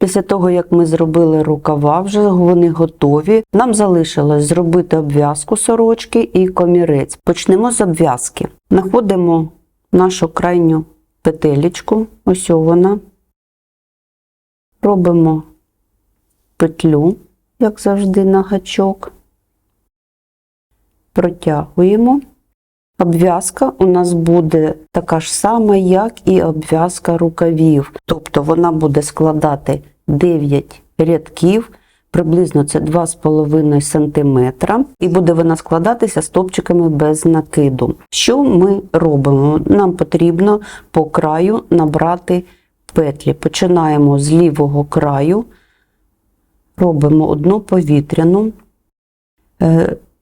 Після того, як ми зробили рукава, вже вони готові. Нам залишилось зробити обв'язку сорочки і комірець. Почнемо з обв'язки. Знаходимо нашу крайню петелечку, ось вона. Робимо петлю, як завжди, на гачок. Протягуємо. Обв'язка у нас буде така ж сама, як і обв'язка рукавів. Тобто вона буде складати 9 рядків, приблизно це 2,5 см, і буде вона складатися стопчиками без накиду. Що ми робимо? Нам потрібно по краю набрати петлі. Починаємо з лівого краю, робимо одну повітряну.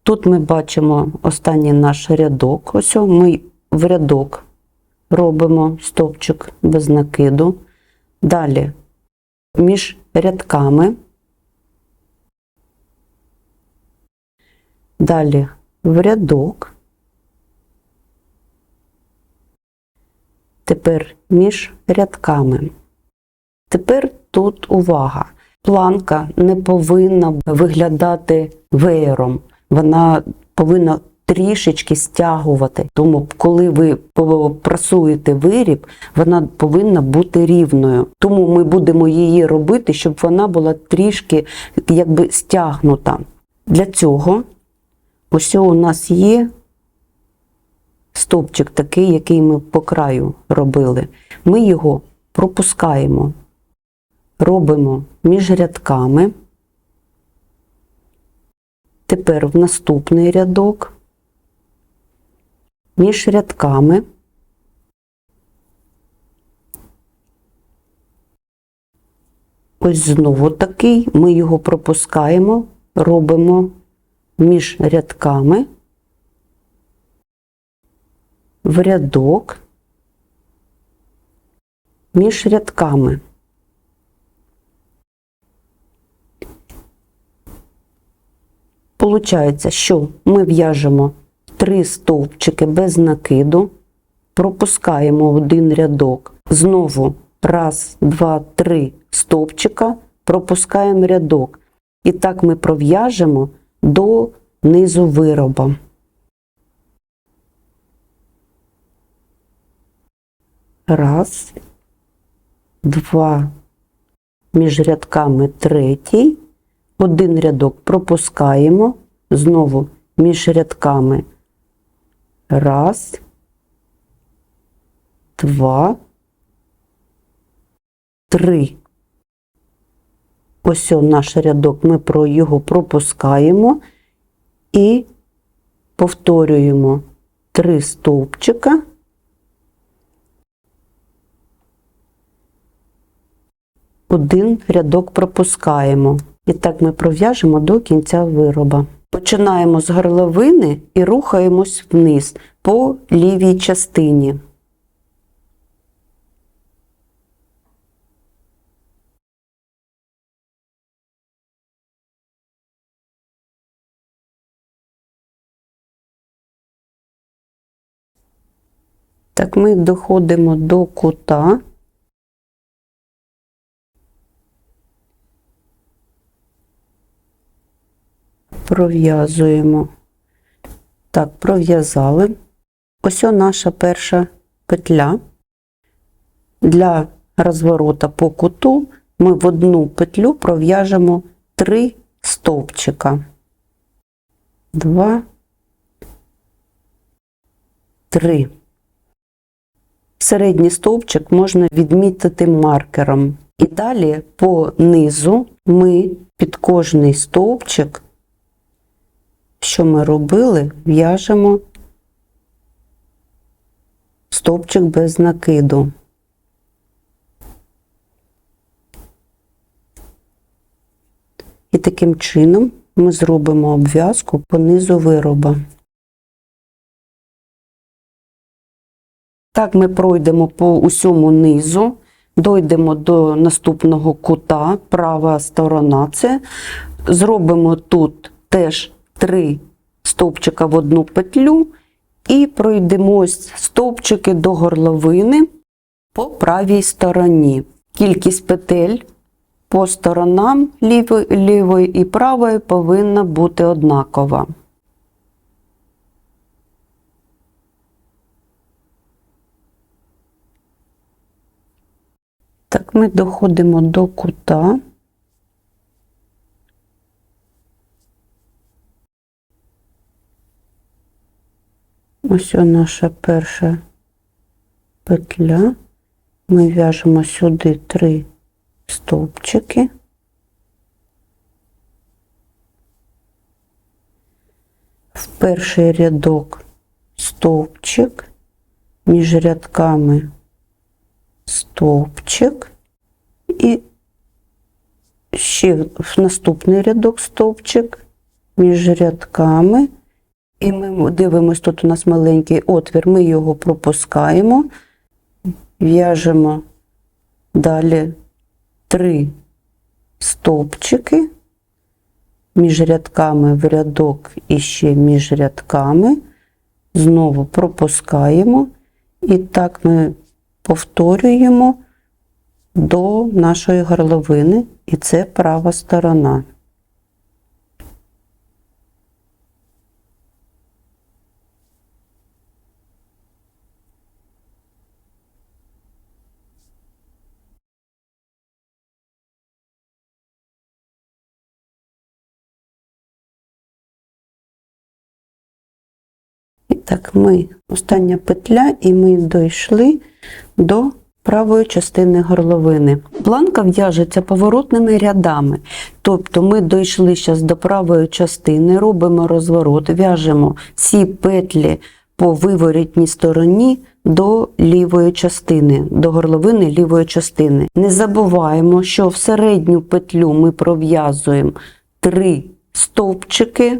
Тут ми бачимо останній наш рядок. Ось ми в рядок робимо стовпчик без накиду. Далі між рядками. Далі в рядок. Тепер між рядками. Тепер тут увага. Планка не повинна виглядати веєром вона повинна трішечки стягувати. Тому, коли ви прасуєте виріб, вона повинна бути рівною. Тому ми будемо її робити, щоб вона була трішки якби стягнута. Для цього ось у нас є стовпчик такий, який ми по краю робили. Ми його пропускаємо, робимо між рядками. Тепер в наступний рядок. Між рядками. Ось знову такий, ми його пропускаємо, робимо між рядками. В рядок. Між рядками. Получається, що ми в'яжемо три стовпчики без накиду, пропускаємо один рядок, знову раз, два, три стовпчика, пропускаємо рядок. І так ми пров'яжемо до низу вироба. Раз, два, між рядками третій. Один рядок пропускаємо, знову між рядками. Раз, два, три. Ось наш рядок, ми про його пропускаємо і повторюємо три стовпчика. Один рядок пропускаємо. І так ми пров'яжемо до кінця вироба. Починаємо з горловини і рухаємось вниз по лівій частині. Так ми доходимо до кута. Пров'язуємо. Так, пров'язали. Ось наша перша петля. Для розворота по куту ми в одну петлю пров'яжемо три стовпчика. Два, три. Середній стовпчик можна відмітити маркером. І далі по низу ми під кожний стовпчик що ми робили, в'яжемо стовпчик без накиду. І таким чином ми зробимо обв'язку по низу вироба. Так ми пройдемо по усьому низу, дойдемо до наступного кута, права сторона це, зробимо тут теж три стовпчика в одну петлю і пройдемось стовпчики до горловини по правій стороні. Кількість петель по сторонам лівої, лівої і правої повинна бути однакова. Так, ми доходимо до кута. Ось наша перша петля. Ми в'яжемо сюди три стовпчики. В перший рядок стовпчик, між рядками стовпчик і ще в наступний рядок стовпчик між рядками. І ми дивимось, тут у нас маленький отвір, ми його пропускаємо, в'яжемо далі три стовпчики між рядками в рядок і ще між рядками. Знову пропускаємо, і так ми повторюємо до нашої горловини, і це права сторона. І так, ми остання петля, і ми дійшли до правої частини горловини. Планка в'яжеться поворотними рядами. Тобто ми дійшли зараз до правої частини, робимо розворот, в'яжемо всі петлі по виворітній стороні до лівої частини, до горловини лівої частини. Не забуваємо, що в середню петлю ми пров'язуємо три стовпчики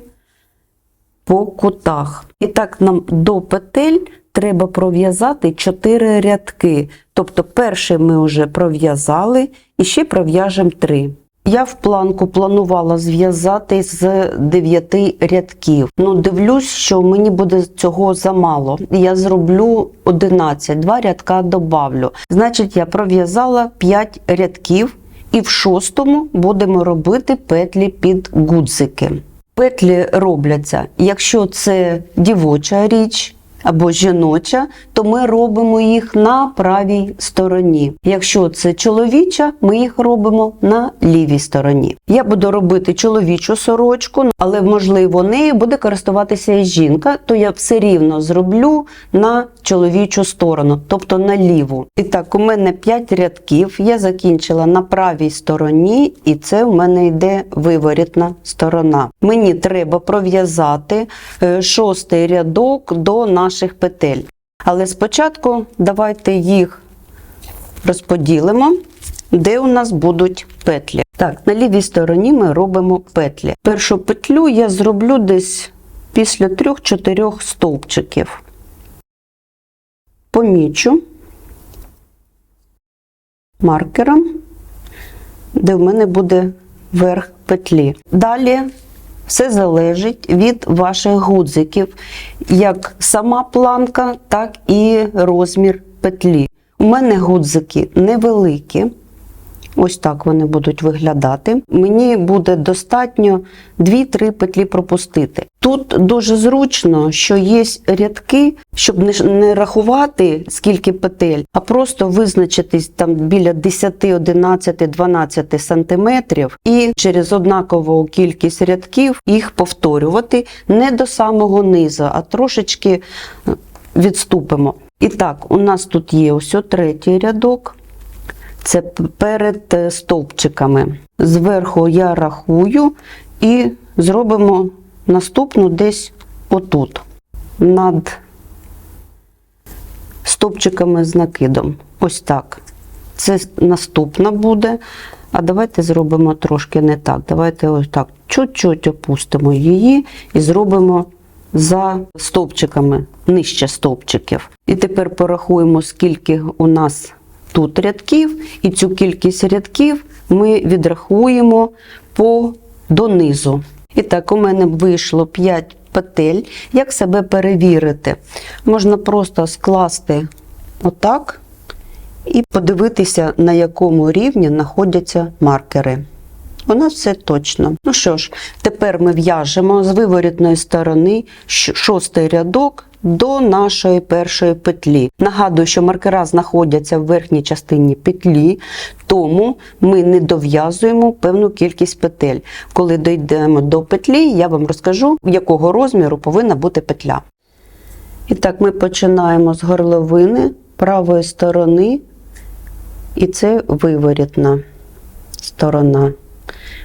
по кутах. І так нам до петель треба пров'язати 4 рядки. Тобто перший ми вже пров'язали і ще пров'яжемо 3. Я в планку планувала зв'язати з 9 рядків. Ну, дивлюсь, що мені буде цього замало. Я зроблю 11, два рядка добавлю. Значить, я пров'язала 5 рядків, і в шостому будемо робити петлі під гудзики. Петлі робляться, якщо це дівоча річ або жіноча, то ми робимо їх на правій стороні. Якщо це чоловіча, ми їх робимо на лівій стороні. Я буду робити чоловічу сорочку, але можливо нею буде користуватися і жінка, то я все рівно зроблю на чоловічу сторону, тобто на ліву. І так, у мене 5 рядків. Я закінчила на правій стороні, і це у мене йде виворітна сторона. Мені треба пров'язати е, шостий рядок до наших петель. Але спочатку давайте їх розподілимо, де у нас будуть петлі. Так, на лівій стороні ми робимо петлі. Першу петлю я зроблю десь після 3-4 стовпчиків. Помічу маркером, де в мене буде верх петлі. Далі все залежить від ваших гудзиків, як сама планка, так і розмір петлі. У мене гудзики невеликі. Ось так вони будуть виглядати. Мені буде достатньо 2-3 петлі пропустити. Тут дуже зручно, що є рядки, щоб не, рахувати скільки петель, а просто визначитись там біля 10, 11, 12 сантиметрів і через однакову кількість рядків їх повторювати не до самого низу, а трошечки е, відступимо. І так, у нас тут є ось третій рядок. Це перед е, стовпчиками. Зверху я рахую і зробимо наступну десь отут, над стовпчиками з накидом. Ось так. Це наступна буде. А давайте зробимо трошки не так. Давайте ось так чуть-чуть опустимо її і зробимо за стовпчиками, нижче стовпчиків. І тепер порахуємо, скільки у нас тут рядків, і цю кількість рядків ми відрахуємо по донизу. І так, у мене вийшло 5 петель. Як себе перевірити? Можна просто скласти отак і подивитися, на якому рівні знаходяться маркери. У нас все точно. Ну що ж, тепер ми в'яжемо з виворітної сторони шостий рядок до нашої першої петлі. Нагадую, що маркера знаходяться в верхній частині петлі, тому ми не дов'язуємо певну кількість петель. Коли дійдемо до петлі, я вам розкажу, якого розміру повинна бути петля. І так, ми починаємо з горловини правої сторони, і це виворітна сторона.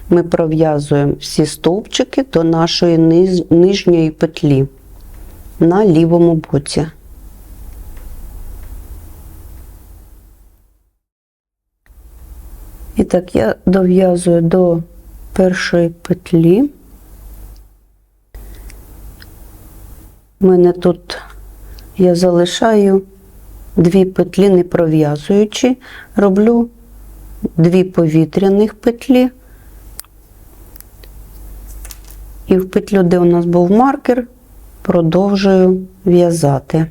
Ми пров'язуємо всі стовпчики до нашої нижньої петлі на лівому боці. І так, я дов'язую до першої петлі. У мене тут я залишаю дві петлі, не пров'язуючи, роблю дві повітряних петлі. І в петлю, де у нас був маркер, продовжую в'язати.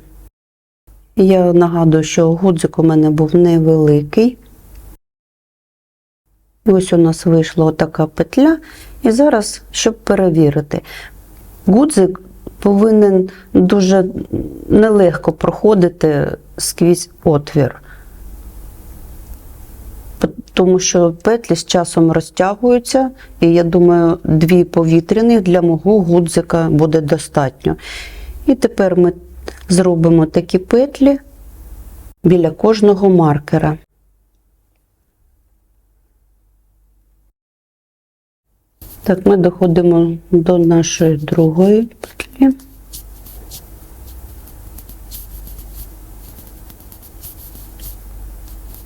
Я нагадую, що гудзик у мене був невеликий. Ось у нас вийшла така петля. І зараз, щоб перевірити, гудзик повинен дуже нелегко проходити скрізь отвір. Тому що петлі з часом розтягуються, і я думаю, дві повітряних для мого гудзика буде достатньо. І тепер ми зробимо такі петлі біля кожного маркера. Так, ми доходимо до нашої другої петлі.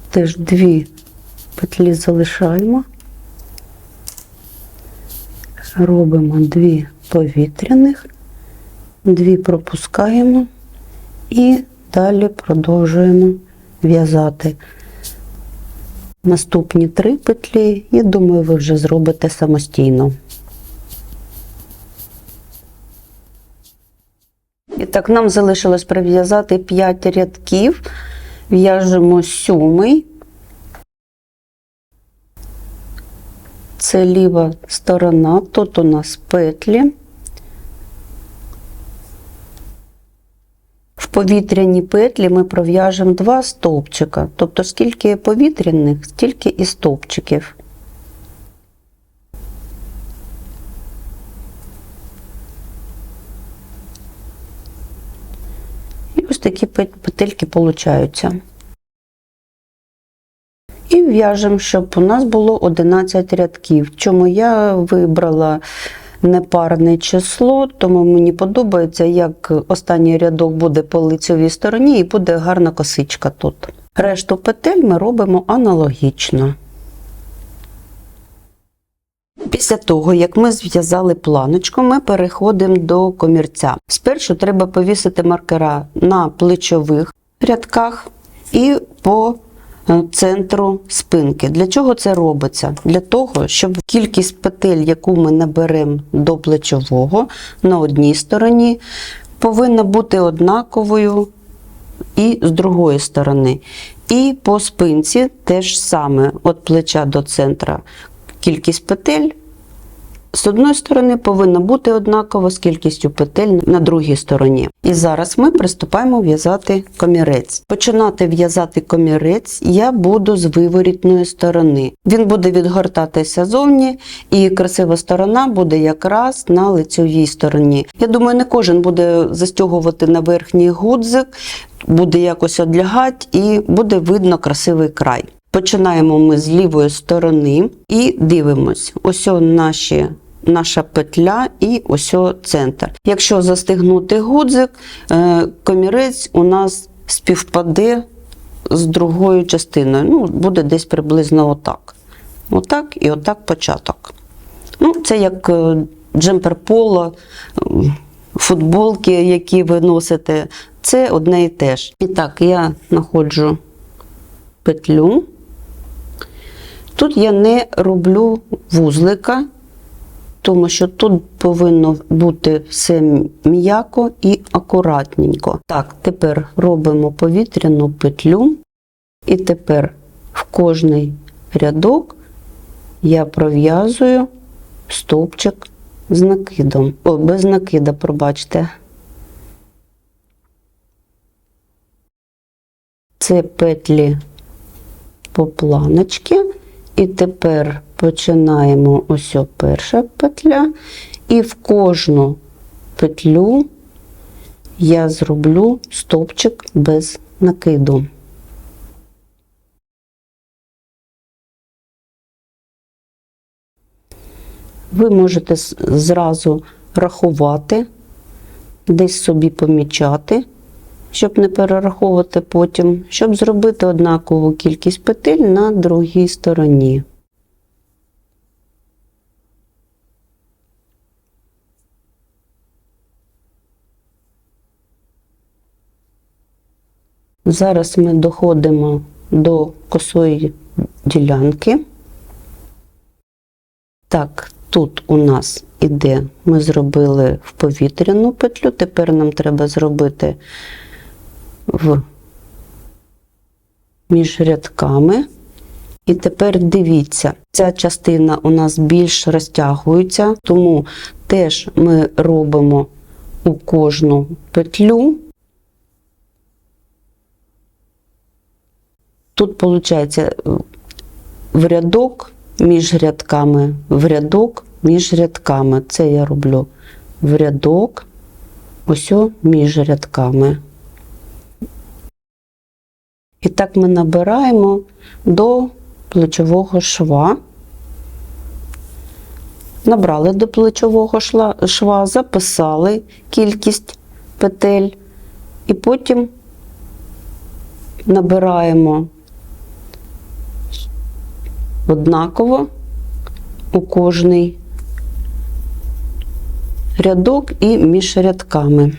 Теж дві петлі залишаємо. Робимо дві повітряних, дві пропускаємо і далі продовжуємо в'язати наступні три петлі, і думаю, ви вже зробите самостійно. І так, нам залишилось прив'язати 5 рядків. В'яжемо сьомий. Це ліва сторона, тут у нас петлі. В повітряні петлі ми пров'яжемо два стовпчика. Тобто, скільки повітряних, стільки і стовпчиків. І ось такі петельки получаються. І в'яжемо, щоб у нас було 11 рядків. Чому я вибрала непарне число, тому мені подобається, як останній рядок буде по лицевій стороні і буде гарна косичка тут. Решту петель ми робимо аналогічно. Після того, як ми зв'язали планочку, ми переходимо до комірця. Спершу треба повісити маркера на плечових рядках і по центру спинки. Для чого це робиться? Для того, щоб кількість петель, яку ми наберемо до плечового на одній стороні, повинна бути однаковою і з другої сторони. І по спинці теж саме від плеча до центра кількість петель. З одної сторони повинна бути однакова з кількістю петель на другій стороні. І зараз ми приступаємо в'язати комірець. Починати в'язати комірець я буду з виворітної сторони. Він буде відгортатися зовні, і красива сторона буде якраз на лицевій стороні. Я думаю, не кожен буде застягувати на верхній гудзик, буде якось одлягати і буде видно красивий край. Починаємо ми з лівої сторони і дивимось. Ось наші, наша петля і ось центр. Якщо застигнути гудзик, е, комірець у нас співпаде з другою частиною. Ну, буде десь приблизно отак. Отак і отак початок. Ну, це як е, джемпер поло, е, футболки, які ви носите, це одне і те ж. І так, я знаходжу петлю. Тут я не роблю вузлика, тому що тут повинно бути все м'яко і акуратненько. Так, тепер робимо повітряну петлю І тепер в кожний рядок я пров'язую стовпчик з накидом. О, без накида, пробачте. Це петлі по планочці. І тепер починаємо ось перша петля, і в кожну петлю я зроблю стовпчик без накиду. Ви можете зразу рахувати, десь собі помічати, щоб не перераховувати потім, щоб зробити однакову кількість петель на другій стороні. Зараз ми доходимо до косої ділянки. Так, тут у нас іде, ми зробили в повітряну петлю, тепер нам треба зробити в між рядками. І тепер дивіться, ця частина у нас більш розтягується, тому теж ми робимо у кожну петлю. Тут виходить в рядок між рядками, в рядок між рядками. Це я роблю в рядок, ось між рядками. І так ми набираємо до плечового шва. Набрали до плечового шва, записали кількість петель, і потім набираємо однаково у кожний рядок і між рядками.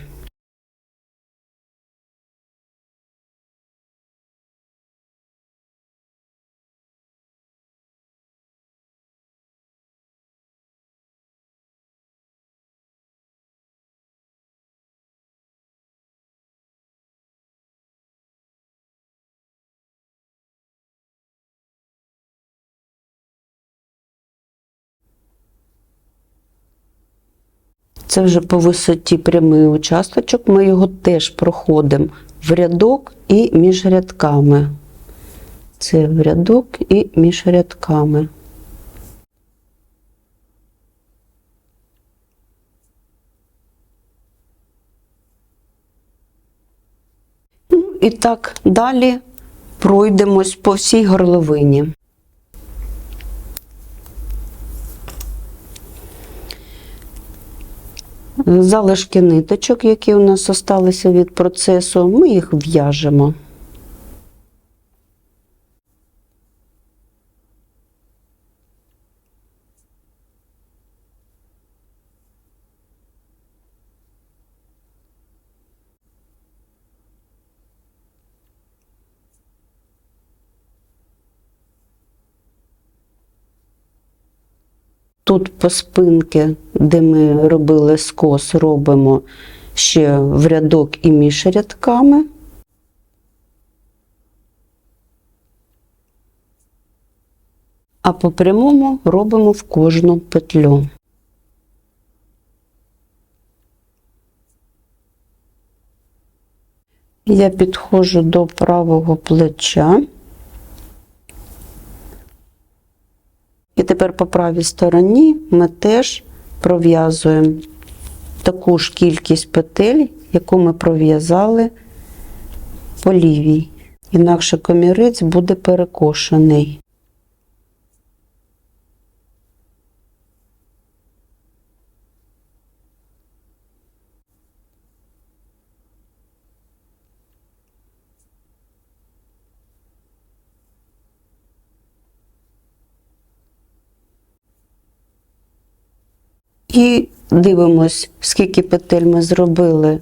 Це вже по висоті прямий участочок. Ми його теж проходимо в рядок і між рядками. Це в рядок і між рядками. Ну, і так далі пройдемось по всій горловині. Залишки ниточок, які у нас залишилися від процесу, ми їх в'яжемо. Тут по спинки, де ми робили скос, робимо ще в рядок і між рядками. А по прямому робимо в кожну петлю. Я підходжу до правого плеча. І тепер по правій стороні ми теж пров'язуємо таку ж кількість петель, яку ми пров'язали по лівій. Інакше комірець буде перекошений. І дивимось, скільки петель ми зробили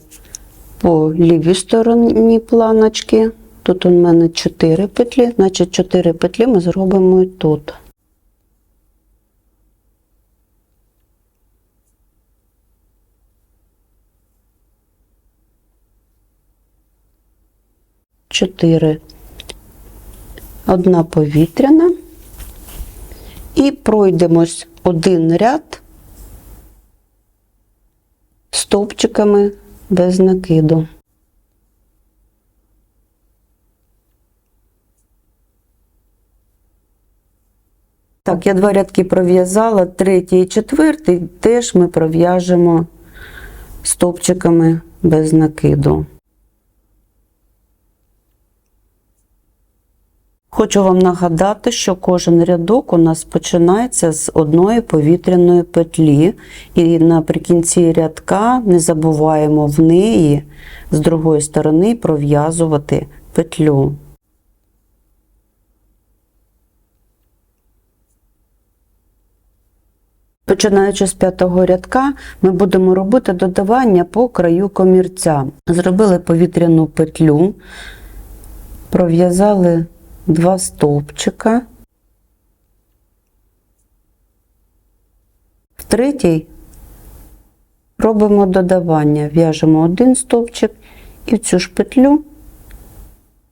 по лівій стороні планочки. Тут у мене 4 петлі, значить 4 петлі ми зробимо і тут. Чотири одна повітряна і пройдемось один ряд стовпчиками без накиду. Так, я два рядки пров'язала, третій і четвертий теж ми пров'яжемо стовпчиками без накиду. Хочу вам нагадати, що кожен рядок у нас починається з одної повітряної петлі, і наприкінці рядка не забуваємо в неї з другої сторони пров'язувати петлю. Починаючи з п'ятого рядка, ми будемо робити додавання по краю комірця. Зробили повітряну петлю, пров'язали два стовпчика. В третій робимо додавання, в'яжемо один стовпчик і в цю ж петлю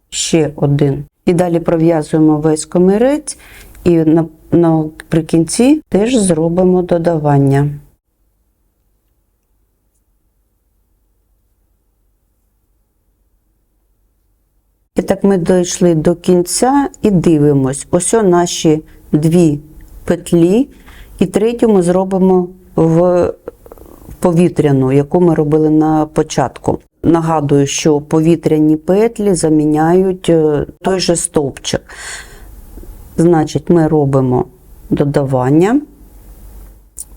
ще один. І далі пров'язуємо весь комірець і на, наприкінці теж зробимо додавання. І так ми дійшли до кінця і дивимось. Ось наші дві петлі, і третю ми зробимо в повітряну, яку ми робили на початку. Нагадую, що повітряні петлі заміняють е, той же стовпчик. Значить, ми робимо додавання,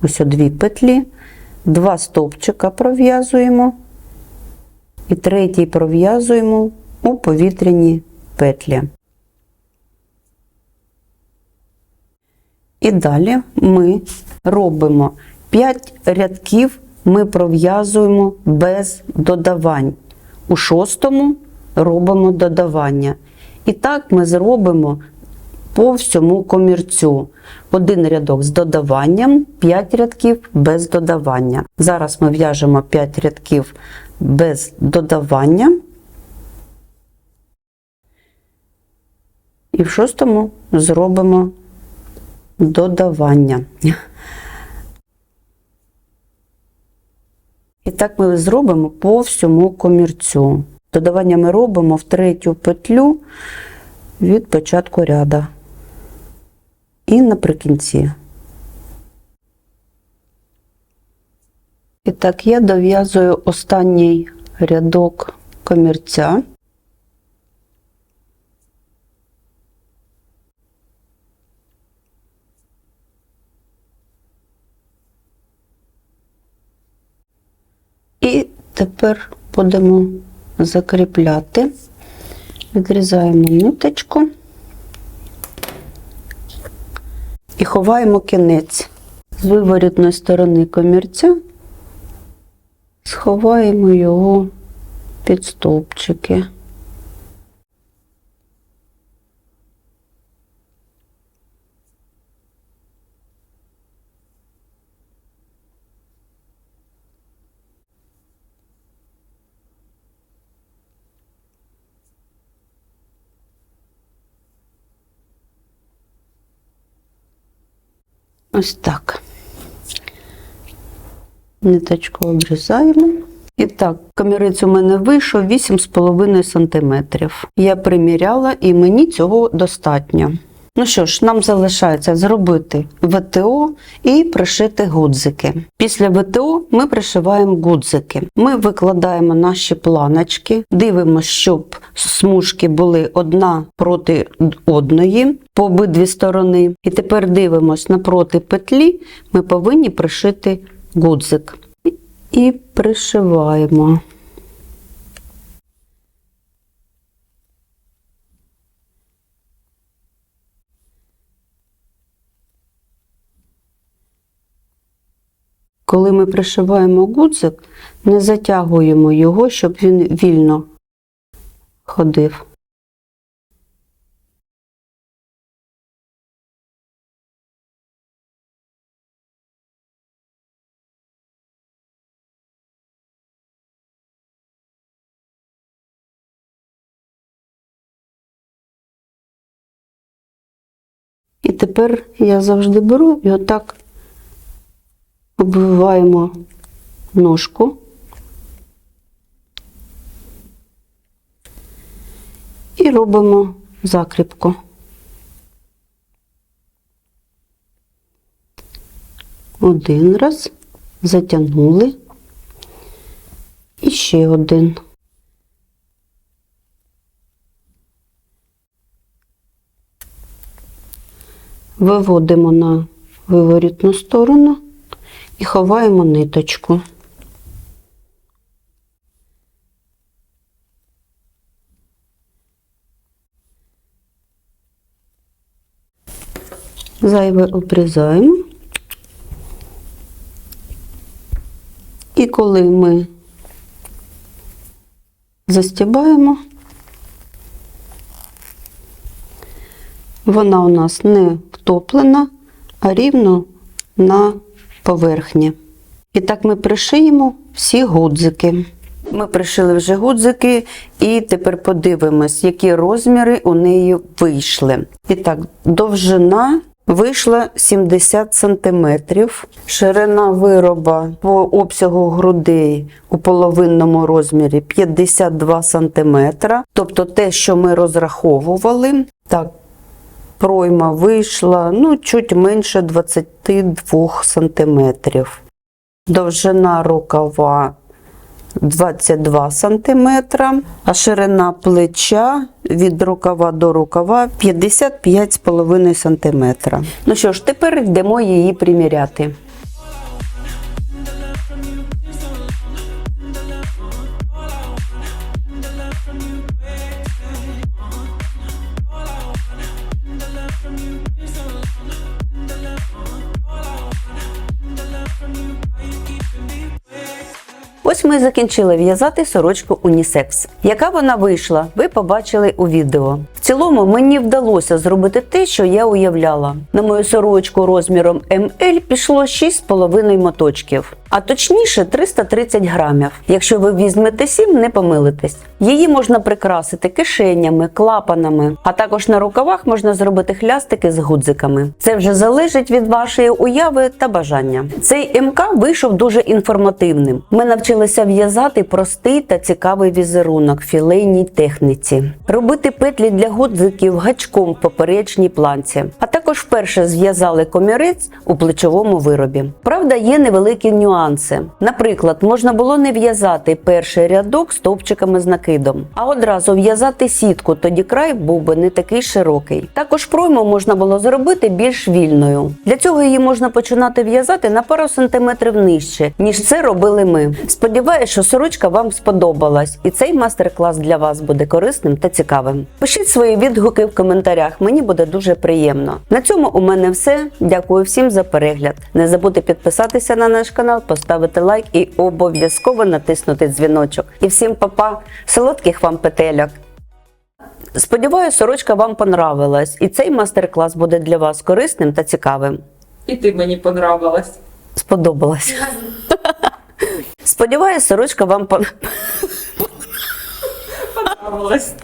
ось дві петлі, два стовпчика пров'язуємо, і третій пров'язуємо у повітряні петлі. І далі ми робимо 5 рядків, ми пров'язуємо без додавань. У шостому робимо додавання. І так ми зробимо по всьому комірцю. Один рядок з додаванням, 5 рядків без додавання. Зараз ми в'яжемо 5 рядків без додавання. І в шостому зробимо додавання. І так ми зробимо по всьому комірцю. Додавання ми робимо в третю петлю від початку ряда і наприкінці. І так, я дов'язую останній рядок комірця. І тепер будемо закріпляти, відрізаємо ниточку. І ховаємо кінець. З виворітної сторони комірця, сховаємо його під стовпчики. Ось так. Ниточку обрізаємо. І так, камірець у мене вийшов 8,5 см. Я приміряла і мені цього достатньо. Ну що ж, нам залишається зробити ВТО і пришити гудзики. Після ВТО ми пришиваємо гудзики. Ми викладаємо наші планочки, дивимося, щоб смужки були одна проти одної по обидві сторони. І тепер дивимося напроти петлі, ми повинні пришити гудзик. І пришиваємо. Коли ми пришиваємо гудзик, не затягуємо його, щоб він вільно ходив. І тепер я завжди беру і отак обвиваємо ножку. І робимо закріпку. Один раз, затягнули. І ще один. Виводимо на виворітну сторону і ховаємо ниточку. Зайве обрізаємо. І коли ми застібаємо, вона у нас не втоплена, а рівно на поверхні. І так ми пришиємо всі гудзики. Ми пришили вже гудзики, і тепер подивимось, які розміри у неї вийшли. І так, довжина вийшла 70 см, ширина вироба по обсягу грудей у половинному розмірі 52 см. Тобто те, що ми розраховували, так, пройма вийшла ну, чуть менше 22 см. Довжина рукава 22 см, а ширина плеча від рукава до рукава 55,5 см. Ну що ж, тепер йдемо її приміряти. Ось ми закінчили в'язати сорочку унісекс. Яка вона вийшла, ви побачили у відео. В цілому мені вдалося зробити те, що я уявляла. На мою сорочку розміром МЛ пішло 6,5 моточків, а точніше 330 грамів. Якщо ви візьмете 7, не помилитесь. Її можна прикрасити кишенями, клапанами, а також на рукавах можна зробити хлястики з гудзиками. Це вже залежить від вашої уяви та бажання. Цей МК вийшов дуже інформативним. Ми навчилися в'язати простий та цікавий візерунок в філейній техніці, робити петлі для гудзиків гачком в поперечній планці, а також вперше зв'язали комірець у плечовому виробі. Правда, є невеликі нюанси. Наприклад, можна було не в'язати перший рядок стовпчиками з накидом, а одразу в'язати сітку, тоді край був би не такий широкий. Також пройму можна було зробити більш вільною. Для цього її можна починати в'язати на пару сантиметрів нижче, ніж це робили ми. Сподіваюсь, що сорочка вам сподобалась, і цей майстер-клас для вас буде корисним та цікавим. Пишіть свої відгуки в коментарях, мені буде дуже приємно. На цьому у мене все. Дякую всім за перегляд. Не забудьте підписатися на наш канал, поставити лайк і обов'язково натиснути дзвіночок. І всім па-па, солодких вам петельок! Сподіваюсь, сорочка вам понравилась, і цей майстер-клас буде для вас корисним та цікавим. І ти мені понравилась. Сподобалось. Сподіваюсь, сорочка вам пон... Понравилась.